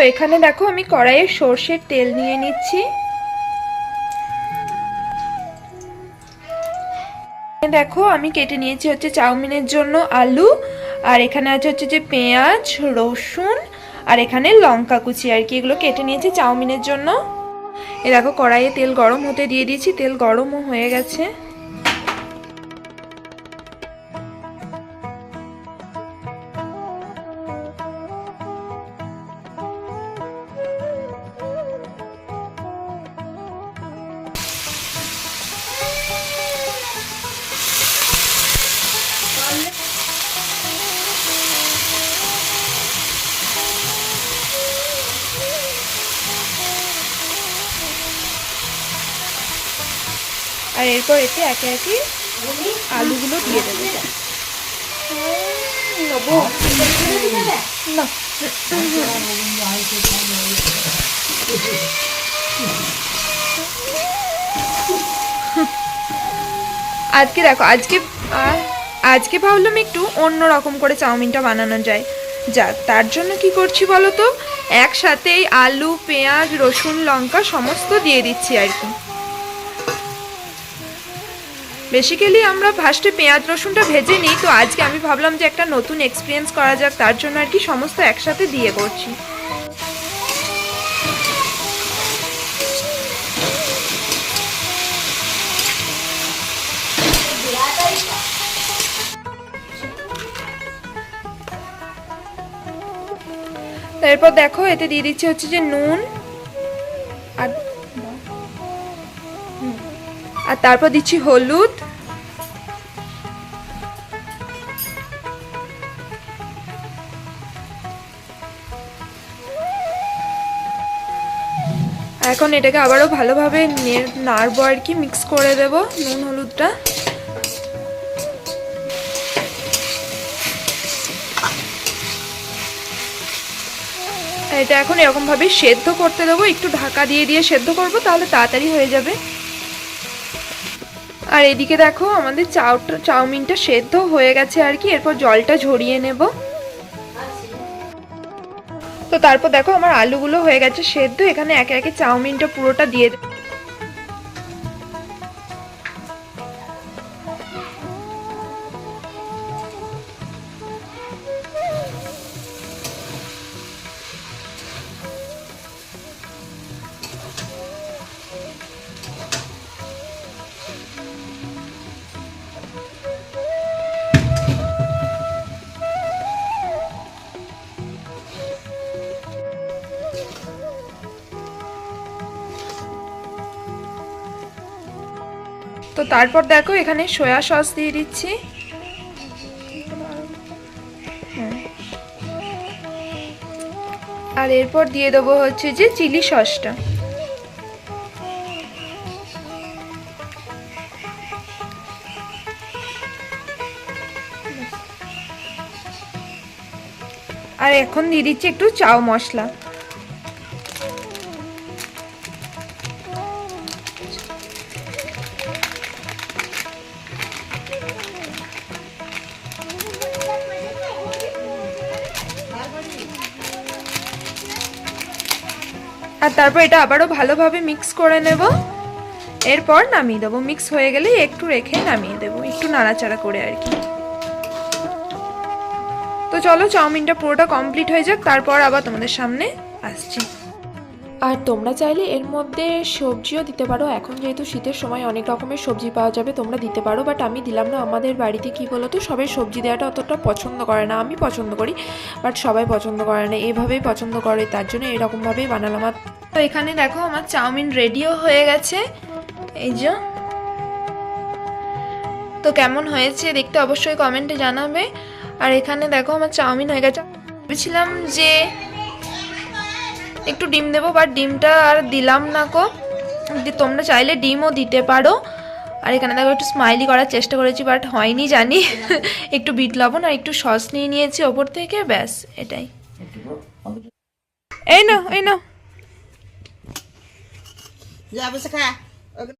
তো এখানে দেখো আমি কড়াইয়ে সর্ষের তেল নিয়ে নিচ্ছি। দেখো আমি কেটে নিয়েছি হচ্ছে চাউমিনের জন্য আলু, আর এখানে আছে হচ্ছে যে পেঁয়াজ, রসুন, আর এখানে লঙ্কা কুচি আর কি, এগুলো কেটে নিয়েছি চাউমিনের জন্য। এ দেখো কড়াইয়ে তেল গরম হতে দিয়ে দিয়েছি, তেল গরমও হয়ে গেছে। আর এরপর এতে একে একে আলুগুলো দিয়ে দেবো। আজকে দেখো, আজকে আজকে ভাবলাম একটু অন্য রকম করে চাউমিনটা বানানো যায়। যা, তার জন্য কি করছি বলো তো? একসাথেই আলু, পেঁয়াজ, রসুন, লঙ্কা সমস্ত দিয়ে দিচ্ছি আর কি। বেসিক্যালি আমরা ফার্স্টে পেঁয়াজ, রসুনটা ভেজে নিই তো আজকে আমি ভাবলাম যে একটা নতুন এক্সপিরিয়েন্স করা যাক, তার জন্য আর কি সমস্ত একসাথে দিয়ে করছি তারপর দেখো, এতে দিয়ে দিচ্ছি হচ্ছে যে নুন আর। আর তারপর দিচ্ছি হলুদ। এখন এটাকে আবারও ভালোভাবে নাড়বো আর কি মিক্স করে দেব নুন, হলুদটা। এটা এখন এরকমভাবে সেদ্ধ করতে দেবো, একটু ঢাকা দিয়ে দিয়ে সেদ্ধ করব, তাহলে তাড়াতাড়ি হয়ে যাবে। আর এদিকে দেখো আমাদের চাউটা চাউমিনটা সেদ্ধ হয়ে গেছে আর কি, এরপর জলটা ঝরিয়ে নেব তো তারপর দেখো আমার আলুগুলো হয়ে গেছে সেদ্ধ, এখানে একে একে চাউমিনটা পুরোটা দিয়ে দেব। তো তারপর দেখো, এখানে সয়া সস দিয়ে দিচ্ছি। হ্যাঁ। আর এরপর দিয়ে দেবো হচ্ছে যে চিলি সসটা। আর এখন দিয়ে দিচ্ছি একটু চাউ মশলা। আর তারপর এটা আবারও ভালোভাবে মিক্স করে নেব। এরপর নামিয়ে দেবো। মিক্স হয়ে গেলে একটু রেখে নামিয়ে দেবো। একটু নাড়াচাড়া করে আর কি। তো চলো, চাউমিনটা পুরোটা কমপ্লিট হয়ে যাক। তারপর আবার তোমাদের সামনে আসছি। আর তোমরা চাইলে এর মধ্যে সবজিও দিতে পারো। এখন যেহেতু শীতের সময় অনেক রকমের সবজি পাওয়া যাবে, তোমরা দিতে পারো। বাট আমি দিলাম না, আমাদের বাড়িতে কি বলো তো সবাই সবজি দেওয়াটা অতটা পছন্দ করে না। আমি পছন্দ করি বাট সবাই পছন্দ করে না। এভাবেই পছন্দ করে, তার জন্য এরকমভাবেই বানালাম। আর তো এখানে দেখো, আমার চাউমিন রেডিও হয়ে গেছে। এই যে। তো কেমন হয়েছে দেখতে অবশ্যই কমেন্টে জানাবে। আর এখানে দেখো, আমার চাউমিন হয়ে গেছে। ভেবেছিলাম যে একটু ডিম দেবো বাট ডিমটা আর দিলাম না কো। তোমরা চাইলে ডিমও দিতে পারো। আর এখানে দেখো একটু স্মাইলি করার চেষ্টা করেছি বাট হয়নি, জানি। একটু বিট লবণ আর একটু সস নিয়ে নিয়েছি ওপর থেকে, ব্যাস, এটাই। এই না এই না